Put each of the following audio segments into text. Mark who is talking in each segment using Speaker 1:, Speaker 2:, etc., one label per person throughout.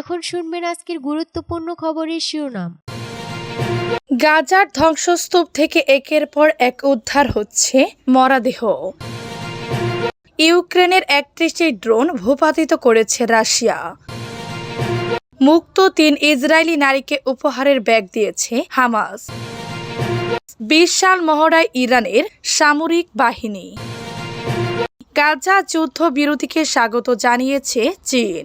Speaker 1: এখন শুনবেন আজকের গুরুত্বপূর্ণ খবরের শিরোনাম।
Speaker 2: গাজার ধ্বংসস্তূপ থেকে একের পর এক উদ্ধার হচ্ছে মরাদেহ। ইউক্রেনের একত্রিশটি ড্রোন ভূপাতিত করেছে রাশিয়া। মুক্ত তিন ইসরায়েলি নারীকে উপহারের ব্যাগ দিয়েছে হামাস। বিশাল মহড়ায় ইরানের সামরিক বাহিনী। গাজা যুদ্ধ বিরতিকে স্বাগত জানিয়েছে চীন।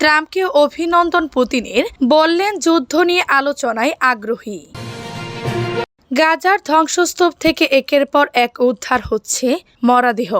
Speaker 2: ট্রাম্পকে অভিনন্দন পুতিনের বললেন যুদ্ধ নিয়ে আলোচনায় আগ্রহী। গাজার ধ্বংসস্তূপ থেকে একের পর এক উদ্ধার হচ্ছে মরাদেহ।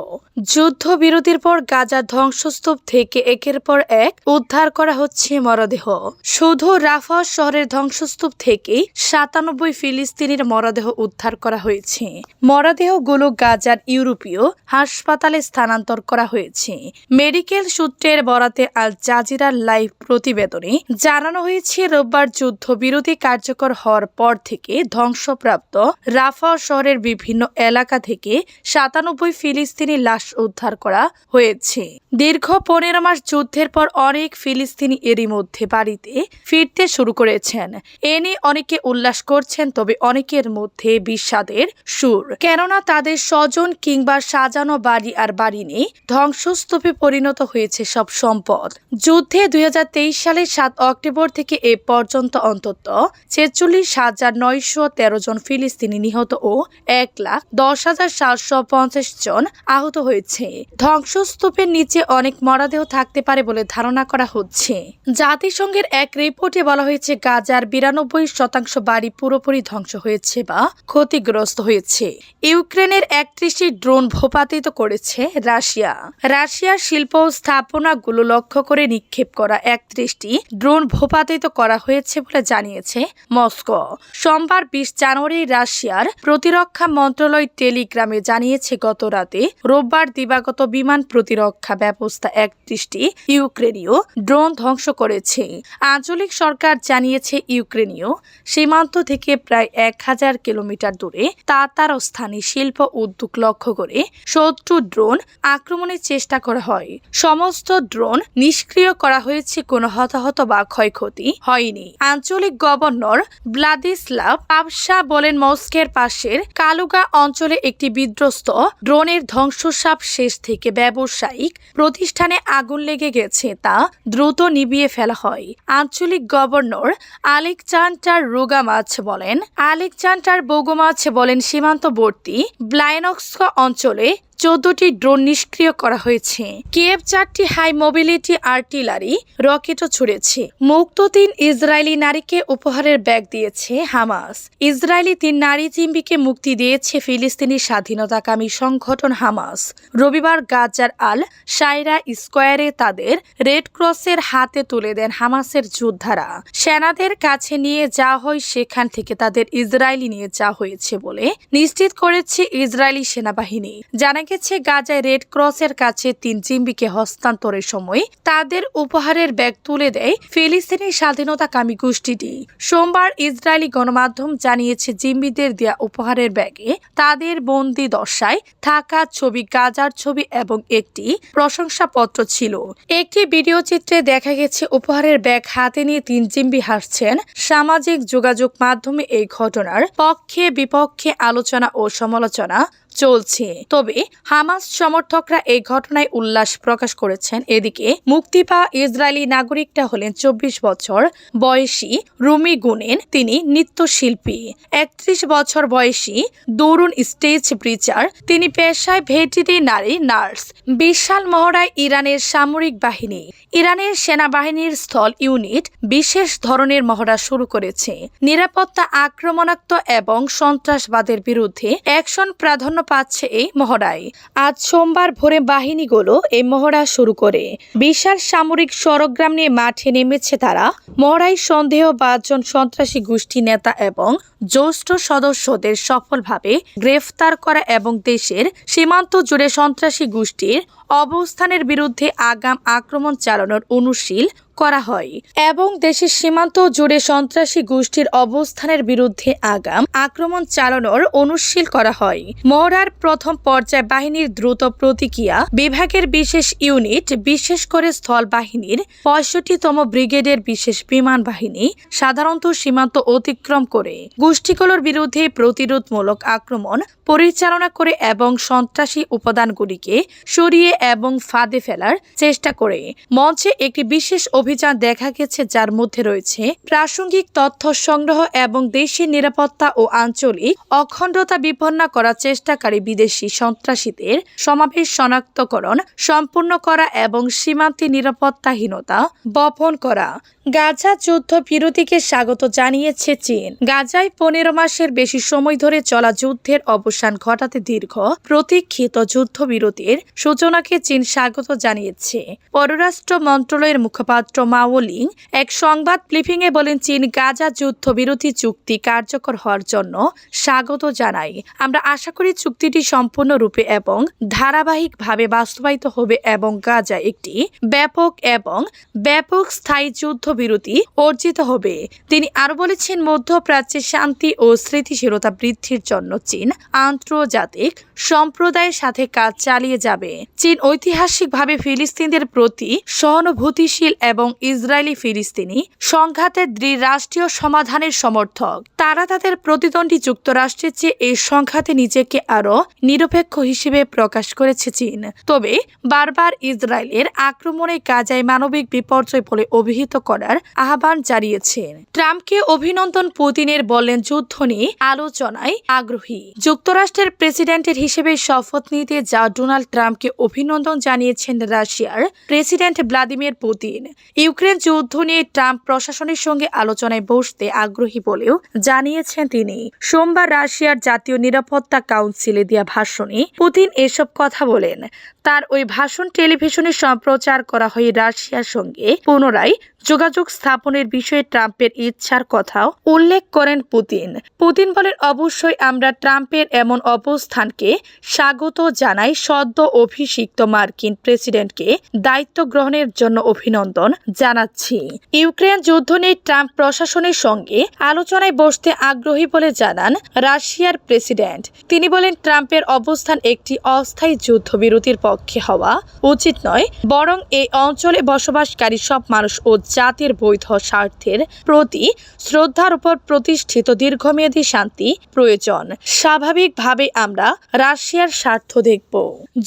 Speaker 2: যুদ্ধবিরতির পর গাজার ধ্বংসস্তূপ থেকে একের পর এক উদ্ধার করা হচ্ছে মরদেহ। শুধু রাফা শহরের ধ্বংসস্তূপ থেকে সাতানব্বই ফিলিস্তিনির মরদেহ উদ্ধার করা হয়েছে। মরদেহগুলো গাজার ইউরোপীয় হাসপাতালে স্থানান্তর করা হয়েছে। মেডিকেল সূত্রের বরাতে আল জাজিরার লাইভ প্রতিবেদনে জানানো হয়েছে, রোববার যুদ্ধ যুদ্ধবিরতি কার্যকর হওয়ার পর থেকে ধ্বংসপ্রাপ্ত রাফা শহরের বিভিন্ন এলাকা থেকে সাতানব্বই ফিলিস্তিনি লাশ উদ্ধার করা হয়েছে। দীর্ঘ পনেরো মাস যুদ্ধের পর অনেক ফিলিস্তিনি এরই মধ্যে বাড়িতে ফিরতে শুরু করেছেন। এ নিয়ে অনেকে উল্লাস করছেন, তবে অনেকের মধ্যে বিষাদের সুর। কেননা তাদের স্বজন কিংবা সাজানো বাড়ি আর বাড়ি নেই ধ্বংসস্তূপে পরিণত হয়েছে সব সম্পদ। যুদ্ধে দুই সালের সাত অক্টোবর থেকে এ পর্যন্ত অন্তত ছেচল্লিশ হাজার নয়শো তেরো জন ফিলিস্তিনি নিহত ও এক লাখ দশ হাজার সাতশো পঞ্চাশ জন আহত হয়েছে। ধ্বংসস্তূপের নিচে অনেক মরাদেহ থাকতে পারে বলে ধারণা করা হচ্ছে। জাতিসংঘের এক রিপোর্টে বলা হয়েছে, গাজার বিরানব্বই শতাংশ বাড়ি পুরোপুরি ধ্বংস হয়েছে বা ক্ষতিগ্রস্ত হয়েছে। ইউক্রেনের একত্রিশটি ড্রোন ভূপাতিত করেছে রাশিয়া। রাশিয়ার শিল্প স্থাপনাগুলো লক্ষ্য করে নিক্ষেপ করা একত্রিশটি ড্রোন ভূপাতিত করা হয়েছে বলে জানিয়েছে মস্কো। সোমবার বিশ জানুয়ারি রাশিয়ার প্রতিরক্ষা মন্ত্রণালয় টেলিগ্রামে জানিয়েছে, গত রাতে রোববার দিবাগত বিমান প্রতিরক্ষা ব্যবস্থা একত্রিশটি ইউক্রেনীয় ড্রোন ধ্বংস করেছে। আঞ্চলিক সরকার জানিয়েছে, ইউক্রেনীয় সীমান্ত থেকে প্রায় এক হাজার কিলোমিটার দূরে তাতার স্থানীয় শিল্প উদ্যোগ লক্ষ্য করে শত্রু ড্রোন আক্রমণের চেষ্টা করা হয়। সমস্ত ড্রোন নিষ্ক্রিয় করা হয়েছে, কোনো হতাহত বা ক্ষয়ক্ষতি হয়নি। আঞ্চলিক গভর্নর ব্লাদিস্লাভ পাবসা বলেন মস্কের পাশের কালুগা অঞ্চলে একটি বিধ্বস্ত ড্রোনের ধ্বংসসাপ শেষ থেকে ব্যবসায়িক প্রতিষ্ঠানে আগুন লেগে গেছে তা দ্রুত নিবিয়ে ফেলা হয়। আঞ্চলিক গভর্নর আলেকচান্টার রোগা মাছ বলেন, আলেকজান্ডার বোগোমাছ বলেন, সীমান্তবর্তী ব্লায়নক্স অঞ্চলে চোদ্দটি ড্রোন নিষ্ক্রিয় করা হয়েছে। কিয়েভ চারটি হাই মোবিলিটি আর্টিলারি রকেটও ছুড়েছে। মুক্ত তিন ইসরায়েলি নারীকে উপহারের ব্যাগ দিয়েছে হামাস। ইসরায়েলি তিন নারী জিম্বিকে মুক্তি দিয়েছে ফিলিস্তিনি স্বাধীনতাকামী সংগঠন হামাস। রবিবার গাজার আল সাইরা স্কোয়ারে তাদের রেড ক্রসের হাতে তুলে দেন হামাসের যোদ্ধারা। সেনাদের কাছে নিয়ে যাওয়া হয় সেখান থেকে তাদের ইসরায়েলি নিয়ে যাওয়া হয়েছে বলে নিশ্চিত করেছে ইসরায়েলি সেনাবাহিনী। জানা গেছে গাজায় রেড ক্রসের কাছে তিন জিম্বিকে হস্তান্তরের সময়। তাদের উপহারের ব্যাগ তুলে দেয় ফিলিস্তিনি স্বাধীনতাকামী গোষ্ঠীটি। সোমবার ইসরায়েলি গণমাধ্যম জানিয়েছে জিম্বিদের দেয়া উপহারের ব্যাগে তাদের বন্দি দশায় থাকা ছবি, গাজার ছবি এবং একটি প্রশংসাপত্র ছিল। একটি ভিডিও চিত্রে দেখা গেছে, উপহারের ব্যাগ হাতে নিয়ে তিন জিম্বি হাসছেন সামাজিক যোগাযোগ মাধ্যমে এই ঘটনার পক্ষে বিপক্ষে আলোচনা ও সমালোচনা চলছে। তবে হামাস সমর্থকরা এই ঘটনায় উল্লাস প্রকাশ করেছেন। এদিকে মুক্তি পাওয়া ইসরায়েলি নাগরিকটা হলেন চব্বিশ বছর বয়সী রুমি গুনেন। তিনি নৃত্যশিল্পী। একত্রিশ বছর বয়সী দরুন স্টেজ ব্রিচার তিনি পেশায় ভেটিটি নারী, নার্স। বিশাল মহড়ায় ইরানের সামরিক বাহিনী। ইরানের সেনাবাহিনীর স্থল ইউনিট বিশেষ ধরনের মহড়া শুরু করেছে। নিরাপত্তা আক্রমণাত্মক এবং সন্ত্রাসবাদের বিরুদ্ধে অ্যাকশন প্রাধান্য পাচ্ছে এই মহড়ায়। আজ সোমবার ভোরে বাহিনীগুলো এই মহড়া শুরু করে। বিশাল সামরিক সরগ্রাম নিয়ে মাঠে নেমেছে তারা। মহড়ায় সন্দেহ পাঁচজন সন্ত্রাসী গোষ্ঠী নেতা এবং জ্যেষ্ঠ সদস্যদের সফলভাবে গ্রেফতার করা এবং দেশের সীমান্ত জুড়ে সন্ত্রাসী গোষ্ঠীর অবস্থানের বিরুদ্ধে আগাম আক্রমণ চালানোর অনুশীল করা হয় এবং দেশের সীমান্ত জুড়ে সন্ত্রাসী গোষ্ঠীর অবস্থানের বিরুদ্ধে আগাম আক্রমণ চালানোর অনুশীল করা হয়। মহড়ার প্রথম পর্যায় বাহিনীর দ্রুত প্রতিক্রিয়া, বিভাগের বিশেষ ইউনিট, বিশেষ করে স্থল বাহিনীর পঁয়ষট্টিতম ব্রিগেডের বিশেষ বিমান বাহিনী, সাধারণত সীমান্ত অতিক্রম করে গোষ্ঠীগুলোর বিরুদ্ধে প্রতিরোধমূলক আক্রমণ পরিচালনা করে এবং সন্ত্রাসী উপাদানগুলিকে সরিয়ে এবং ফাঁদে ফেলার চেষ্টা করে। মঞ্চে একটি বিশেষ অভিযান দেখা গেছে যার মধ্যে রয়েছে প্রাসঙ্গিক তথ্য সংগ্রহ এবং দেশের নিরাপত্তা ও আঞ্চলিক অখণ্ডতা বিপন্ন করার চেষ্টাকারী বিদেশি সন্ত্রাসীদের সমাবেশ শনাক্তকরণ, সম্পূর্ণ করা এবং সীমান্তে নিরাপত্তাহীনতা বপন করা। গাজা যুদ্ধ বিরতিকে স্বাগত জানিয়েছে চীন। গাজায় পনেরো মাসের বেশি সময় ধরে চলা যুদ্ধের অবসান ঘটাতে দীর্ঘ, প্রতীক্ষিত যুদ্ধবিরতির সূচনাকে চীন স্বাগত জানিয়েছে। পররাষ্ট্র মন্ত্রণালয়ের মুখপাত্র মাওলিং এক সংবাদ ব্রিফিংয়ে বলেন, চীন গাজা যুদ্ধবিরতি চুক্তি কার্যকর হওয়ার জন্য স্বাগত জানাই। আমরা আশা করি চুক্তিটি সম্পূর্ণরূপে এবং ধারাবাহিকভাবে বাস্তবায়িত হবে এবং গাজা একটি ব্যাপক এবং ব্যাপক স্থায়ী যুদ্ধবিরতি অর্জিত হবে। তিনি আরও বলেছেন, মধ্যপ্রাচ্যে শান্তি ও স্মৃতিশীলতা বৃদ্ধির জন্য চীন আন্তর্জাতিক সম্প্রদায়ের সাথে কাজ চালিয়ে যাবে। চীন ঐতিহাসিকভাবে ফিলিস্তিনদের প্রতি সহানুভূতিশীল এবং ইসরায়েলি ফিলিস্তিনি সংঘাতের দ্বিরাষ্ট্রীয় সমাধানের সমর্থক। তারা তাদের প্রতিদ্বন্দ্বী যুক্তরাষ্ট্রের চেয়ে এই সংঘাতে নিজেকে আরও নিরপেক্ষ হিসেবে প্রকাশ করেছে চীন। তবে বারবার ইসরায়েলের আক্রমণে গাজায় মানবিক বিপর্যয় বলে অভিহিত করার আহ্বান জানিয়েছেন ট্রাম্পকে অভিনন্দন পুতিনের বললেন যুদ্ধ নিয়ে আলোচনায় আগ্রহী। যুক্তরাষ্ট্রের প্রেসিডেন্টের হিসেবে শপথ নিতে যা ডোনাল্ড ট্রাম্পকে অভিনন্দন জানিয়েছেন রাশিয়ার প্রেসিডেন্ট ভ্লাদিমির পুতিন। ইউক্রেন যুদ্ধ নিয়ে ট্রাম্প প্রশাসনের সঙ্গে আলোচনায় বসতে আগ্রহী বলেও জানিয়েছেন তিনি। সোমবার রাশিয়ার জাতীয় নিরাপত্তা কাউন্সিলে দেওয়া ভাষণে পুতিন এসব কথা বলেন। তার ওই ভাষণ টেলিভিশনে সম্প্রচার করা হয়ে রাশিয়ার সঙ্গে, পুনরায় যোগাযোগ স্থাপনের বিষয়ে ট্রাম্পের ইচ্ছার কথাও উল্লেখ করেন পুতিন। পুতিন বলেন, অবশ্যই আমরা ট্রাম্পের এমন অবস্থানকে স্বাগত জানাই সদ্য অভিষিক্ত মার্কিন প্রেসিডেন্টকে দায়িত্ব গ্রহণের জন্য অভিনন্দন জানাচ্ছি। ইউক্রেন যুদ্ধ নিয়ে ট্রাম্প প্রশাসনের সঙ্গে আলোচনায় বসতে আগ্রহী বলে জানান রাশিয়ার প্রেসিডেন্ট। তিনি বলেন, ট্রাম্পের অবস্থান একটি অস্থায়ী যুদ্ধবিরতির পক্ষে হওয়া উচিত নয়, বরং এই অঞ্চলে বসবাসকারী সব মানুষ ও জাতির বৈধ স্বার্থের প্রতি শ্রদ্ধার উপর প্রতিষ্ঠিত দীর্ঘমেয়াদী শান্তি প্রয়োজন। স্বাভাবিকভাবে আমরা রাশিয়ার স্বার্থ দেখব।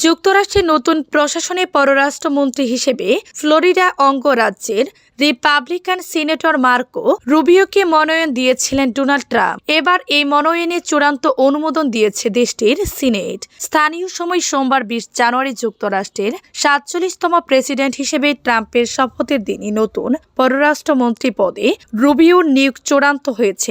Speaker 2: যুক্তরাষ্ট্রের নতুন প্রশাসনে পররাষ্ট্রমন্ত্রী হিসেবে ফ্লোরিডা অঙ্গরাজ্যের রিপাবলিকান সিনেটর মার্কো রুবিওকে মনোনয়ন দিয়েছিলেন ডোনাল্ড ট্রাম্প এবার এই মনোনয়নে চূড়ান্ত অনুমোদন দিয়েছে দেশটির সিনেট স্থানীয় সময় সোমবার বিশ জানুয়ারি যুক্তরাষ্ট্রের সাতচল্লিশতম প্রেসিডেন্ট হিসেবে ট্রাম্পের শপথের দিনই নতুন পররাষ্ট্রমন্ত্রী পদে রুবিওর নিয়োগ চূড়ান্ত হয়েছে।